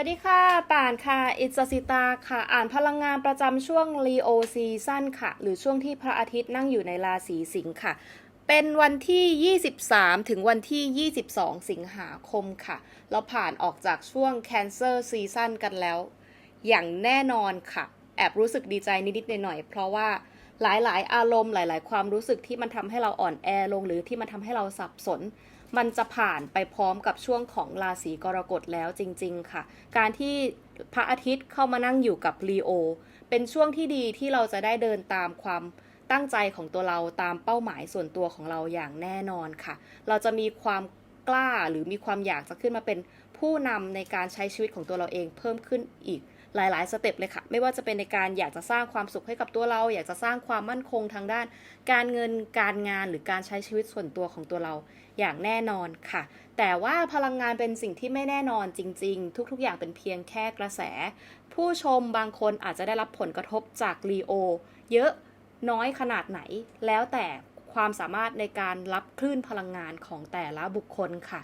วัสดีค่ะ ป่านค่ะ อิสสิตาค่ะ อ่านพลังงานประจำช่วงลีโอซีซั่นค่ะ หรือช่วงที่พระอาทิตย์นั่งอยู่ในราศีสิงค์ค่ะ เป็นวันที่ 23 ถึงวันที่ 22 สิงหาคมค่ะ เราผ่านออกจากช่วง Cancer Season กันแล้ว อย่างแน่นอนค่ะ แอบรู้สึกดีใจนิดๆหน่อยๆ เพราะว่าหลายๆ อารมณ์หลาย ๆ ความรู้สึกที่มันทำให้เราอ่อนแอลง หรือที่มันทำให้เราสับสน มันจะผ่านไปพร้อมกับช่วงของราศีกรกฎแล้วจริง ๆ ค่ะ การที่พระอาทิตย์เข้ามานั่งอยู่กับลีโอเป็นช่วงที่ดีที่เราจะได้เดินตามความตั้งใจของตัวเราตามเป้าหมายส่วนตัวของเราอย่างแน่นอนค่ะ เราจะมีความกล้าหรือมีความอยากจะขึ้นมาเป็นผู้นำในการใช้ชีวิตของตัวเราเองเพิ่มขึ้นอีก หลาย ๆ สเต็ปเลยค่ะ ไม่ว่าจะเป็นในการอยากจะสร้างความสุขให้กับตัวเรา อยากจะสร้างความมั่นคงทางด้าน การเงินการงานหรือการใช้ชีวิตส่วนตัวของตัวเราอย่างแน่นอนค่ะ แต่ว่าพลังงานเป็นสิ่งที่ไม่แน่นอนจริง ๆ ทุก ๆ อย่างเป็นเพียงแค่กระแส ผู้ชมบางคนอาจจะได้รับผลกระทบจากลีโอเยอะน้อยขนาดไหน แล้วแต่ความสามารถในการรับคลื่นพลังงานของแต่ละบุคคลค่ะ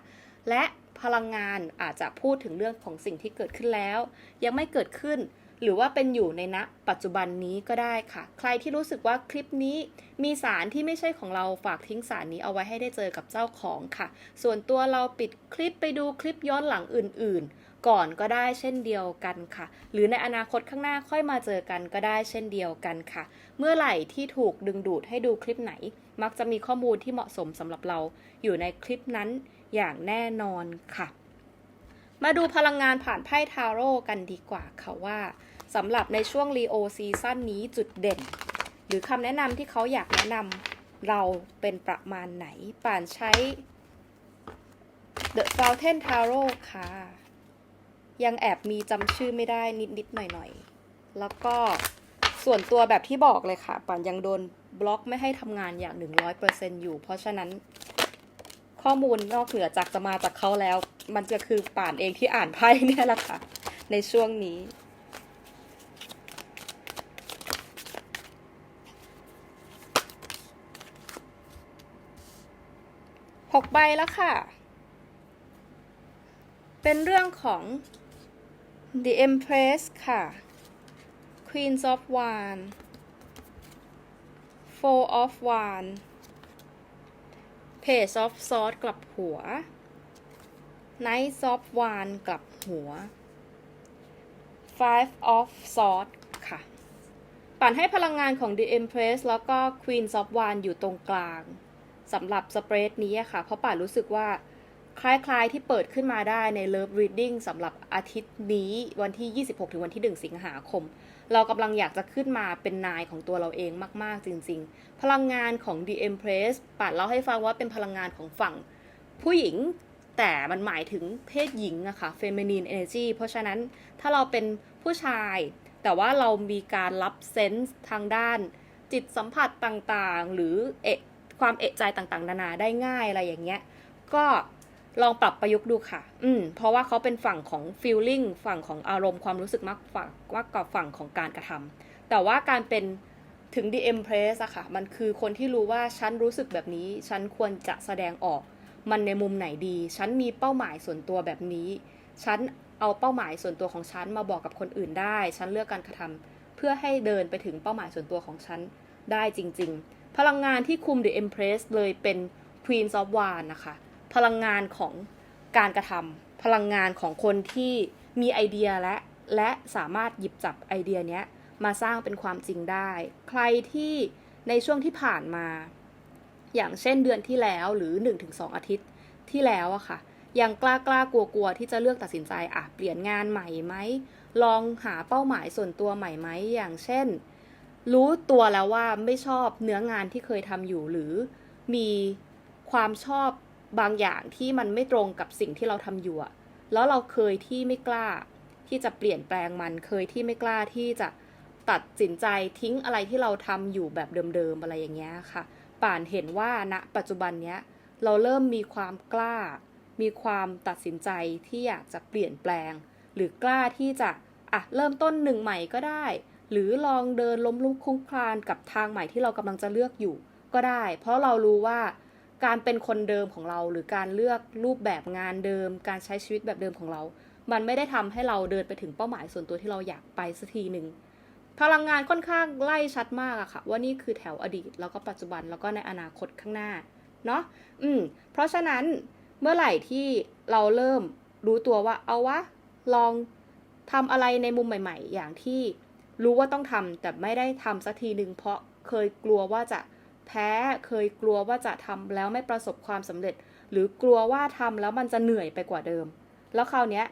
และ พลังงานอาจจะพูดถึงเรื่องของสิ่งที่เกิดขึ้นแล้ว ยังไม่เกิดขึ้น หรือว่าเป็นอยู่ในณปัจจุบันนี้ก็ได้ค่ะ ใครที่รู้สึกว่าคลิปนี้มีสารที่ไม่ใช่ของเราฝากทิ้งสารนี้เอาไว้ให้ได้เจอกับเจ้าของค่ะ ส่วนตัวเราปิดคลิปไปดูคลิปย้อนหลังอื่น ๆ ก่อนก็ได้เช่นเดียวกันค่ะ หรือในอนาคตข้างหน้าค่อยมาเจอกันก็ได้เช่นเดียวกันค่ะ เมื่อไหร่ที่ถูกดึงดูดให้ดูคลิปไหน มักจะมีข้อมูลที่เหมาะสมสำหรับเราอยู่ในคลิปนั้น อย่างแน่นอนค่ะ มาดูพลังงานผ่านไพ่ทาโร่กันดีกว่าค่ะว่าสำหรับในช่วงรีโอซีซั่นนี้จุดเด่น หรือคำแนะนำที่เขาอยากแนะนำเราเป็นประมาณไหน ป่านใช้ The Fountain Tarot ค่ะ ยังแอบมีจำชื่อไม่ได้นิดๆหน่อยๆ แล้วก็ส่วนตัวแบบที่บอกเลยค่ะ ป่านยังโดนบล็อกไม่ให้ทำงานอย่าง 100%อยู่ เพราะฉะนั้น ข้อมูลนอกเหนือจากจะมาจากเขาแล้ว มันจะคือป่านเองที่อ่านไพ่เนี่ยแหละค่ะ ในช่วงนี้ หกใบแล้วค่ะ เป็นเรื่องของ The Empress ค่ะ queen of Wands Four of Wands Page of Swords กลับหัว Knight of Wands กลับหัว Five of Swords ค่ะ ปั่นให้พลังงานของ The Empress แล้วก็ Queen of Wands อยู่ตรงกลางสำหรับสเปรดนี้ค่ะ เพราะป่านรู้สึกว่า คล้ายๆที่เปิดขึ้นมาได้ใน Love Reading สำหรับอาทิตย์นี้วันที่ 26 ถึงวันที่ 1 สิงหาคม เรากำลังอยากจะขึ้นมาเป็นนายของตัวเราเองมาก ๆ จริง ๆ พลังงานของ The Empress ป่านเล่าให้ฟังว่าเป็นพลังงานของฝั่งผู้หญิง แต่มันหมายถึงเพศหญิงอะค่ะ feminine energy เพราะฉะนั้นถ้าเราเป็นผู้ชาย แต่ว่าเรามีการรับเซนส์ทางด้าน จิตสัมผัสต่างๆ หรือเอะความเอะใจต่างๆ นานาได้ง่ายอะไรอย่างเงี้ย ก็ ลองปรับประยุกต์ดูค่ะ อืม เพราะว่าเขาเป็นฝั่งของ feeling ฝั่งของอารมณ์ความรู้สึกมากฝั่งมากกว่าฝั่งของการกระทำแต่ว่าการเป็นถึง the empress อะค่ะ มันคือคนที่รู้ว่าฉันรู้สึกแบบนี้ ฉันควรจะแสดงออก มันในมุมไหนดี ฉันมีเป้าหมายส่วนตัวแบบนี้ ฉันเอาเป้าหมายส่วนตัวของฉันมาบอกกับคนอื่นได้ ฉันเลือกการกระทำเพื่อให้เดินไปถึงเป้าหมายส่วนตัวของฉันได้จริง ๆ พลังงานที่คุม The Empress เลยเป็น Queen of Wands นะคะ พลังงานของการกระทำพลังงานของคนที่มีไอเดียและและสามารถหยิบจับไอเดียเนี้ยมาสร้างเป็นความจริงได้ ใครที่ในช่วงที่ผ่านมา อย่างเช่นเดือนที่แล้วหรือ 1-2 อาทิตย์ที่แล้วอะค่ะ ยังกล้ากล้ากลัวกลัวๆที่จะเลือกตัดสินใจอะเปลี่ยนงานใหม่ไหม ลองหาเป้าหมายส่วนตัวใหม่ไหม อย่างเช่น รู้ตัวแล้วว่าไม่ชอบเนื้องานที่เคยทำอยู่หรือมีความชอบ บางอย่างที่มันไม่ตรงกับสิ่งที่เราทำอยู่อะแล้วเราเคยที่ไม่กล้า ที่จะเปลี่ยนแปลงมันเคยที่ไม่กล้าที่จะตัดสินใจทิ้งอะไรที่เราทำอยู่แบบเดิมๆอะไรอย่างเงี้ยค่ะ ป่านเห็นว่าณปัจจุบันเนี้ยเราเริ่มมีความกล้า มีความตัดสินใจที่อยากจะเปลี่ยนแปลง หรือกล้าที่จะอะเริ่มต้นหนึ่งใหม่ก็ได้ หรือลองเดินล้มลุกคลุกคลานกับทางใหม่ที่เรากำลังจะเลือกอยู่ก็ได้ เพราะเรารู้ว่า การเป็นคนเดิมของเรา หรือการเลือกรูปแบบงานเดิม การใช้ชีวิตแบบเดิมของเรา มันไม่ได้ทำให้เราเดินไปถึงเป้าหมายส่วนตัวที่เราอยากไปสักทีหนึ่งพลังงานค่อนข้างไล่ชัดมากอะค่ะ ว่านี่คือแถวอดีต แล้วก็ปัจจุบันแล้วก็ในอนาคตข้างหน้าเนาะอืม เพราะฉะนั้นเมื่อไหร่ที่เราเริ่มรู้ตัวว่าเอาวะลองทำอะไรในมุมใหม่ ๆ อย่างที่รู้ว่าต้องทำแต่ไม่ได้ทำสักทีหนึ่งเพราะเคยกลัวว่าจะ พ้ เคยกลัวว่าจะทำแล้วไม่ประสบความสำเร็จ หรือกลัวว่าทำแล้วมันจะเหนื่อยไปกว่าเดิม แล้วคราวเนี้ย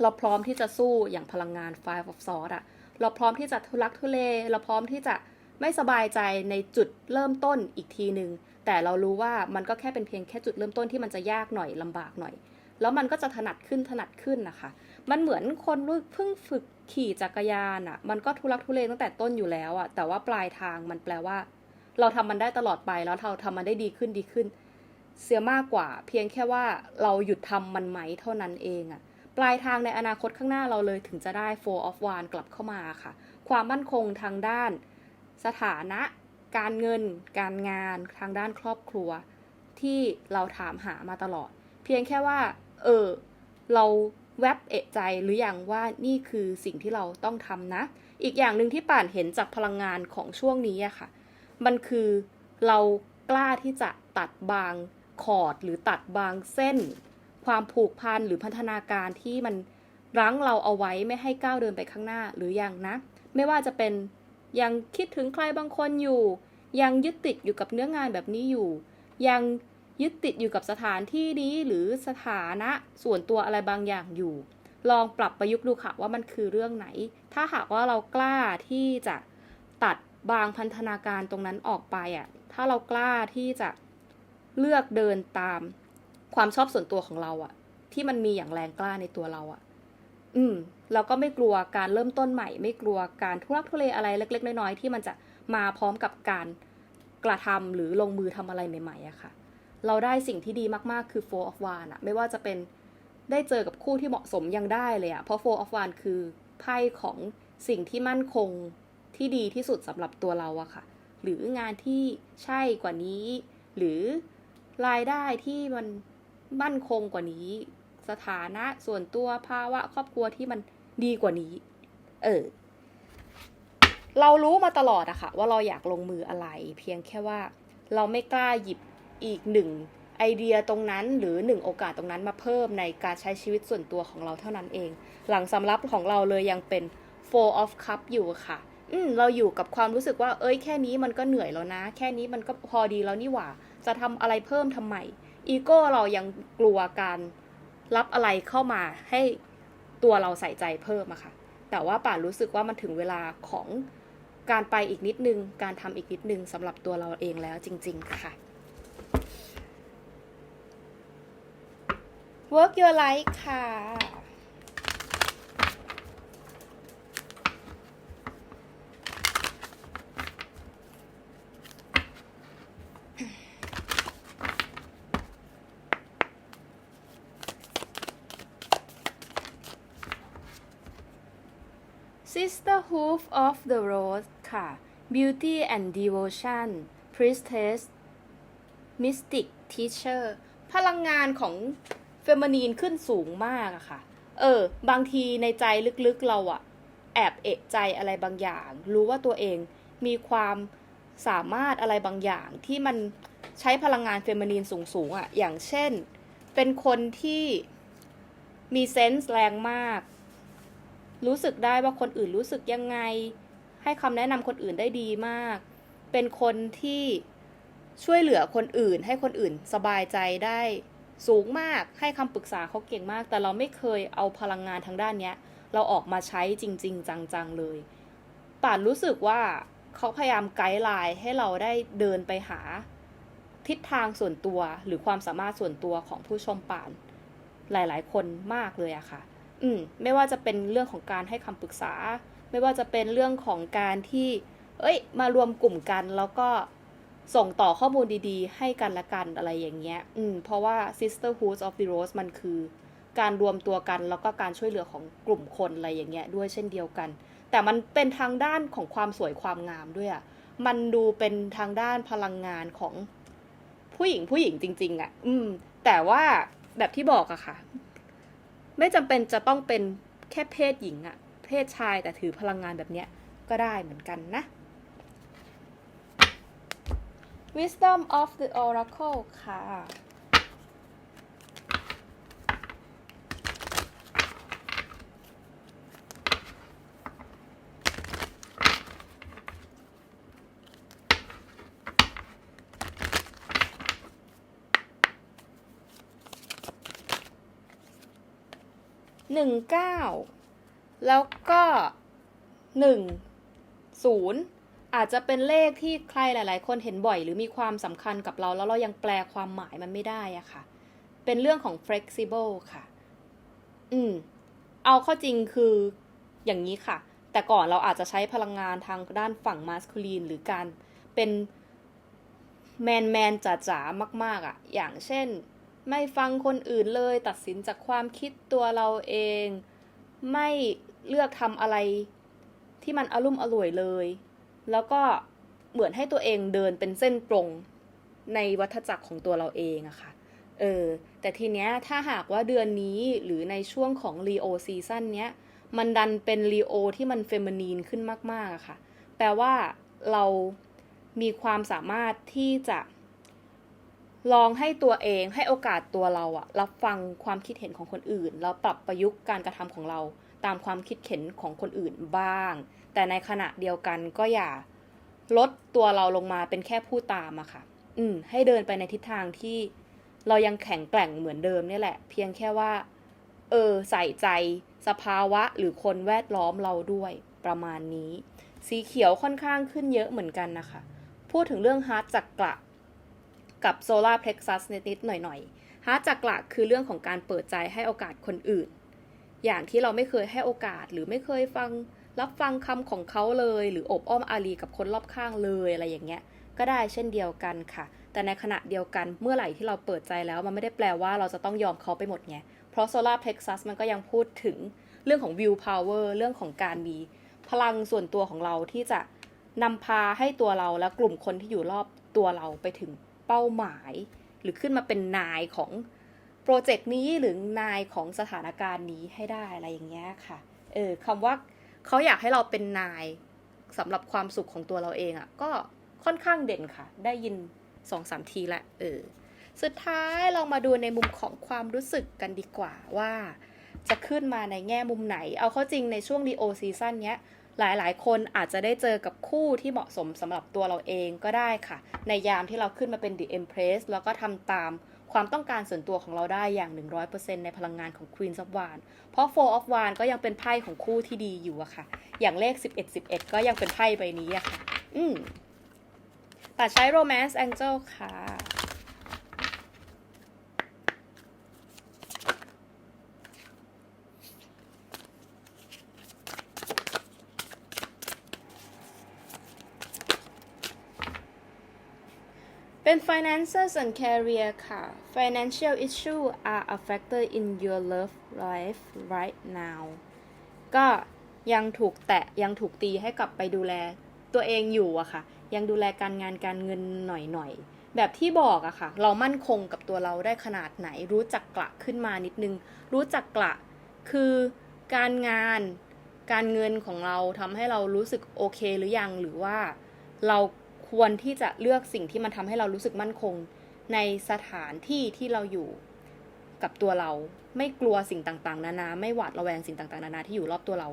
เราพร้อมที่จะสู้อย่างพลังงาน Five of s w o r d อะเราพร้อมที่จะทุลักทุเล เราพร้อมที่จะไม่สบายใจในจุดเริ่มต้นอีกทีหนึ่งแต่เรารู้ว่ามันก็แค่เป็นเพียงแค่จุดเริ่มต้นที่มันจะยากหน่อยลำบากหน่อย แล้วมันก็จะถนัดขึ้นถนัดขึ้นนะคะ มันเหมือนคนเพิ่งฝึกขี่จักรยานอะ่ะ มันก็ทุลักทุเลตั้งแต่ต้นอยู่แล้วอะ่ะ แต่ว่าปลายทางมันแปลว่า เราทำมันได้ตลอดไปแล้วเราทำมันได้ดีขึ้นดีขึ้น เสียมากกว่า เพียงแค่ว่าเราหยุดทำมันไหมเท่านั้นเองอะ่ะปลายทางในอนาคตข้างหน้าเราเลยถึงจะได้ four of one กลับเข้ามาค่ะ ความมั่นคงทางด้าน สถานะ การเงิน การงานทางด้านครอบครัว ที่เราถามหามาตลอด เพียงแค่ว่า เออ เราแวบเอะใจหรืออยังว่านี่คือสิ่งที่เราต้องทำนะ อีกอย่างหนึ่งที่ป่านเห็นจากพลังงานของช่วงนี้อะค่ะ มันคือเรากล้าที่จะตัดบางคอร์ดหรือตัดบางเส้น ความผูกพันหรือพัฒนาการที่มันรั้งเราเอาไว้ไม่ให้ก้าวเดินไปข้างหน้าหรือยังนะ ไม่ว่าจะเป็นยังคิดถึงใครบางคนอยู่ ยังยึดติดอยู่กับเนื้องานแบบนี้อยู่ ยังยึดติดอยู่กับสถานที่นี้หรือสถานะส่วนตัวอะไรบางอย่างอยู่ ลองปรับประยุกต์ดูค่ะว่ามันคือเรื่องไหน ถ้าหากว่าเรากล้าที่จะ บางพันธนาการตรงนั้นออกไปอะ ถ้าเรากล้าที่จะเลือกเดินตามความชอบส่วนตัวของเราอะ ที่มันมีอย่างแรงกล้าในตัวเราอะ อืม เราก็ไม่กลัวการเริ่มต้นใหม่ ไม่กลัวการทุรักทุเลอะไรเล็ก ๆ น้อยๆที่มันจะมาพร้อมกับการกระทำหรือลงมือทำอะไรใหม่ๆอะค่ะ เราได้สิ่งที่ดีมากๆคือ four of one อะไม่ว่าจะเป็นได้เจอกับคู่ที่เหมาะสมยังได้เลยอะเพราะ four of one คือไพ่ของสิ่งที่มั่นคง ที่ดีที่สุดสำหรับตัวเราอะค่ะ หรืองานที่ใช่กว่านี้ หรือรายได้ที่มันมั่นคงกว่านี้ สถานะส่วนตัวภาวะครอบครัวที่มันดีกว่านี้ เออ เรารู้มาตลอดอะค่ะ ว่าเราอยากลงมืออะไร เพียงแค่ว่า เราไม่กล้าหยิบอีกหนึ่งไอเดียตรงนั้นหรือหนึ่งโอกาสตรงนั้นมาเพิ่มในการใช้ชีวิตส่วนตัวของเราเท่านั้นเอง หลังสำรับของเราเลยยังเป็น four of cup อยู่ค่ะ อืมเราอยู่กับความรู้สึกว่า เอ้ยแค่นี้มันก็เหนื่อยแล้วนะ แค่นี้มันก็พอดีแล้วนี่หว่า จะทำอะไรเพิ่มทำไมอีโก้เรายังกลัวการรับอะไรเข้ามาให้ตัวเราใส่ใจเพิ่มอะค่ะ แต่ว่าป่านรู้สึกว่ามันถึงเวลาของการไปอีกนิดนึง การทำอีกนิดนึงสำหรับตัวเราเองแล้วจริง ๆ ค่ะ work your life ค่ะ Sisterhood of the Rose ค่ะ Beauty and Devotion Priestess Mystic Teacher พลังงานของเฟม i นีนขึ้นสูงมากอะค่ะ เออ บางทีในใจลึกๆเราอะแอบเอะใจอะไรบางอย่าง รู้ว่าตัวเองมีความสามารถอะไรบางอย่างที่มันใช้พลังงานเฟม i นีนสูงๆอะอย่างเช่น เป็นคนที่มีเซนส์แรงมาก รู้สึกได้ว่าคนอื่นรู้สึกยังไง ให้คำแนะนำคนอื่นได้ดีมาก เป็นคนที่ช่วยเหลือคนอื่น ให้คนอื่นสบายใจได้สูงมากให้คำปรึกษาเขาเก่งมาก แต่เราไม่เคยเอาพลังงานทางด้านเนี้ย เราออกมาใช้จริง ๆ จังๆเลยป่านรู้สึกว่าเขาพยายามไกด์ไลน์ให้เราได้เดินไปหา ทิศทางส่วนตัวหรือความสามารถส่วนตัวของผู้ชมป่าน หลายๆ คนมากเลยอะค่ะ อืมไม่ว่าจะเป็นเรื่องของการให้คำปรึกษา ไม่ว่าจะเป็นเรื่องของการที่ เอ้ย มารวมกลุ่มกันแล้วก็ส่งต่อข้อมูลดีๆ ให้กันละกันอะไรอย่างเงี้ย อืม เพราะว่า Sisterhood of the Rose มันคือ การรวมตัวกันแล้วก็การช่วยเหลือของกลุ่มคนอะไรอย่างเงี้ยด้วยเช่นเดียวกัน แต่มันเป็นทางด้านของความสวยความงามด้วยอะ่ะ มันดูเป็นทางด้านพลังงานของผู้หญิงผู้หญิงจริง ๆอะ่ะ อืม แต่ว่าแบบที่บอกอะค่ะ ไม่จำเป็นจะต้องเป็นแค่เพศหญิงอะเพศชายแต่ถือพลังงานแบบเนี้ยก็ได้เหมือนกันนะ Wisdom of the Oracle ค่ะ หนึ่งเก้าแล้วก็หนึ่งศูนย์อาจจะเป็นเลขที่ใครหลาย ๆ คนเห็นบ่อย หรือมีความสำคัญกับเรา แล้วเรายังแปลความหมายมันไม่ได้อะค่ะ เป็นเรื่องของ flexible ค่ะ อืม เอาข้าจริงคืออย่างนี้ค่ะ แต่ก่อนเราอาจจะใช้พลังงานทางด้านฝั่ง masculine หรือการเป็นแมนแมนจ๋าๆมาก ๆอะ อย่างเช่น ไม่ฟังคนอื่นเลยตัดสินจากความคิดตัวเราเอง ไม่เลือกทำอะไรที่มันอารมุ่มอร่วยเลย แล้วก็เหมือนให้ตัวเองเดินเป็นเส้นตรงในวัฏจักรของตัวเราเองอะค่ะ เออ แต่ทีเนี้ยถ้าหากว่าเดือนนี้หรือในช่วงของรีโอซีซั่นเนี้ย มันดันเป็นรีโอที่มันเฟมินีนขึ้นมากๆอะค่ะ แปลว่าเรามีความสามารถที่จะ ลองให้ตัวเองให้โอกาสตัวเราอะรับฟังความคิดเห็นของคนอื่น แล้วปรับประยุกต์การกระทำของเรา ตามความคิดเห็นของคนอื่นบ้าง แต่ในขณะเดียวกันก็อย่าลดตัวเราลงมาเป็นแค่ผู้ตามอะค่ะ อืม ให้เดินไปในทิศทางที่เรายังแข็งแกร่งเหมือนเดิมนี่แหละ เพียงแค่ว่า เออ ใส่ใจ สภาวะหรือคนแวดล้อมเราด้วยประมาณนี้ สีเขียวค่อนข้างขึ้นเยอะเหมือนกันนะคะ พูดถึงเรื่องฮาร์ดจักระ กับโซลาร์เพล็กซัสนิดๆหน่อยๆฮาร์ดจักระคือเรื่องของการเปิดใจให้โอกาสคนอื่น อย่างที่เราไม่เคยให้โอกาสหรือไม่เคยฟังรับฟังคำของเขาเลย หรืออบอ้อมอารีกับคนรอบข้างเลยอะไรอย่างเงี้ย ก็ได้เช่นเดียวกันค่ะ แต่ในขณะเดียวกันเมื่อไหร่ที่เราเปิดใจแล้ว มันไม่ได้แปลว่าเราจะต้องยอมเขาไปหมดไงเพราะโซลาร์เพล็กซัสมันก็ยังพูดถึงเรื่องของ will power เรื่องของการมีพลังส่วนตัวของเราที่จะนำพาให้ตัวเราและกลุ่มคนที่อยู่รอบตัวเราไปถึง เป้าหมาย หรือขึ้นมาเป็นนายของโปรเจกต์นี้หรือนายของสถานการณ์นี้ให้ได้อะไรอย่างเงี้ยค่ะ เออคำว่าเขาอยากให้เราเป็นนายสำหรับความสุขของตัวเราเองอะ่ะ ก็ค่อนข้างเด่นค่ะ ได้ยินสองสามทีละเออ สุดท้ายลองมาดูในมุมของความรู้สึกกันดีกว่าว่า จะขึ้นมาในแง่มุมไหน เอาเข้าจริงในช่วงดีโอซีซั่นเนี้ย หลายๆ คนอาจจะได้เจอกับคู่ที่เหมาะสมสำหรับตัวเราเองก็ได้ค่ะ ในยามที่เราขึ้นมาเป็น The Empress แล้วก็ทำตามความต้องการส่วนตัวของเราได้อย่าง 100%ในพลังงานของ Queen of Wands เพราะ Four of Wands ก็ยังเป็นไพ่ของคู่ที่ดีอยู่อะค่ะ อย่างเลข 11 11 ก็ยังเป็นไพ่ใบนี้อะค่ะ อืมแต่ใช้ Romance Angel ค่ะ เป็น finances and career ค่ะ financial issue are a factor in your love life right now ก็ยังถูกแตะยังถูกตีให้กลับไปดูแลตัวเองอยู่อะค่ะ ยังดูแลการงานการเงินหน่อยๆ แบบที่บอกอะค่ะ เรามั่นคงกับตัวเราได้ขนาดไหน รู้จักกละขึ้นมานิดนึง รู้จักกละคือการงานการเงินของเราทำให้เรารู้สึกโอเคหรือยังหรือว่าเรา ควรที่จะเลือกสิ่งที่มันทำให้เรารู้สึกมั่นคง ในสถานที่ที่เราอยู่กับตัวเรา ไม่กลัวสิ่งต่างๆ นานา ไม่หวาดระแวงสิ่งต่างๆ นานาที่อยู่รอบตัวเรา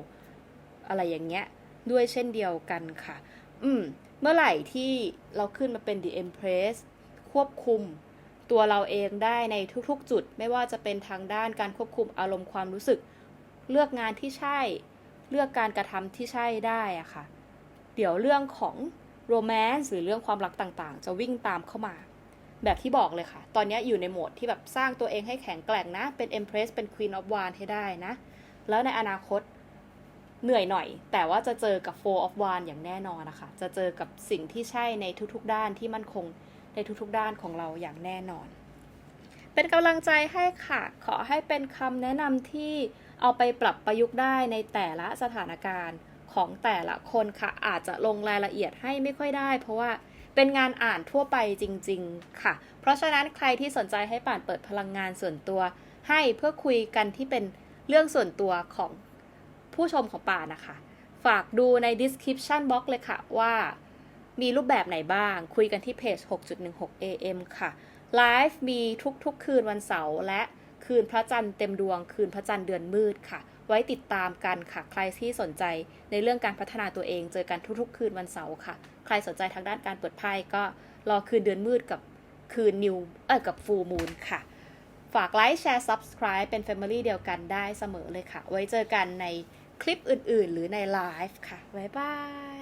อะไรอย่างเงี้ย ด้วยเช่นเดียวกันค่ะ อืม เมื่อไหร่ที่เราขึ้นมาเป็น The Empress ควบคุมตัวเราเองได้ในทุกๆ จุด ไม่ว่าจะเป็นทางด้านการควบคุมอารมณ์ความรู้สึก เลือกงานที่ใช่ เลือกการกระทำที่ใช่ได้อะค่ะ เดี๋ยวเรื่องของ โรแมนต์หรือเรื่องความรักต่างๆ จะวิ่งตามเข้ามา แบบที่บอกเลยค่ะ ตอนนี้อยู่ในโหมดที่แบบสร้างตัวเองให้แข็งแกร่งนะ เป็น Empress เป็น Queen of Wands ให้ได้นะ แล้วในอนาคตเหนื่อยหน่อย แต่ว่าจะเจอกับ Four of Wands อย่างแน่นอนนะคะ จะเจอกับสิ่งที่ใช่ในทุกๆ ด้านที่มั่นคงในทุกๆ ด้านของเราอย่างแน่นอน เป็นกำลังใจให้ค่ะ ขอให้เป็นคำแนะนำที่เอาไปปรับประยุกต์ได้ในแต่ละสถานการณ์ ของแต่ละคนค่ะอาจจะลงรายละเอียดให้ไม่ค่อยได้ เพราะว่าเป็นงานอ่านทั่วไปจริง ๆ ค่ะ เพราะฉะนั้นใครที่สนใจให้ป่านเปิดพลังงานส่วนตัว ให้เพื่อคุยกันที่เป็นเรื่องส่วนตัวของผู้ชมของป่านะคะ ฝากดูใน description box เลยค่ะว่ามีรูปแบบไหนบ้าง คุยกันที่เพจ 6.16 AM ค่ะไลฟ์มีทุกๆ คืนวันเสาร์และคืนพระจันทร์เต็มดวง คืนพระจันทร์เดือนมืดค่ะ ไว้ติดตามกันค่ะ ใครที่สนใจในเรื่องการพัฒนาตัวเองเจอกันทุกๆ คืนวันเสาร์ค่ะ ใครสนใจทางด้านการเปิดไพ่ก็รอคืนเดือนมืดกับคืนนิวเออกับฟูมูลค่ะ ฝากไลค์แชร์ Subscribe เป็น Family เดียวกันได้เสมอเลยค่ะ ไว้เจอกันในคลิปอื่นๆ หรือในไลฟ์ค่ะ บ๊ายบาย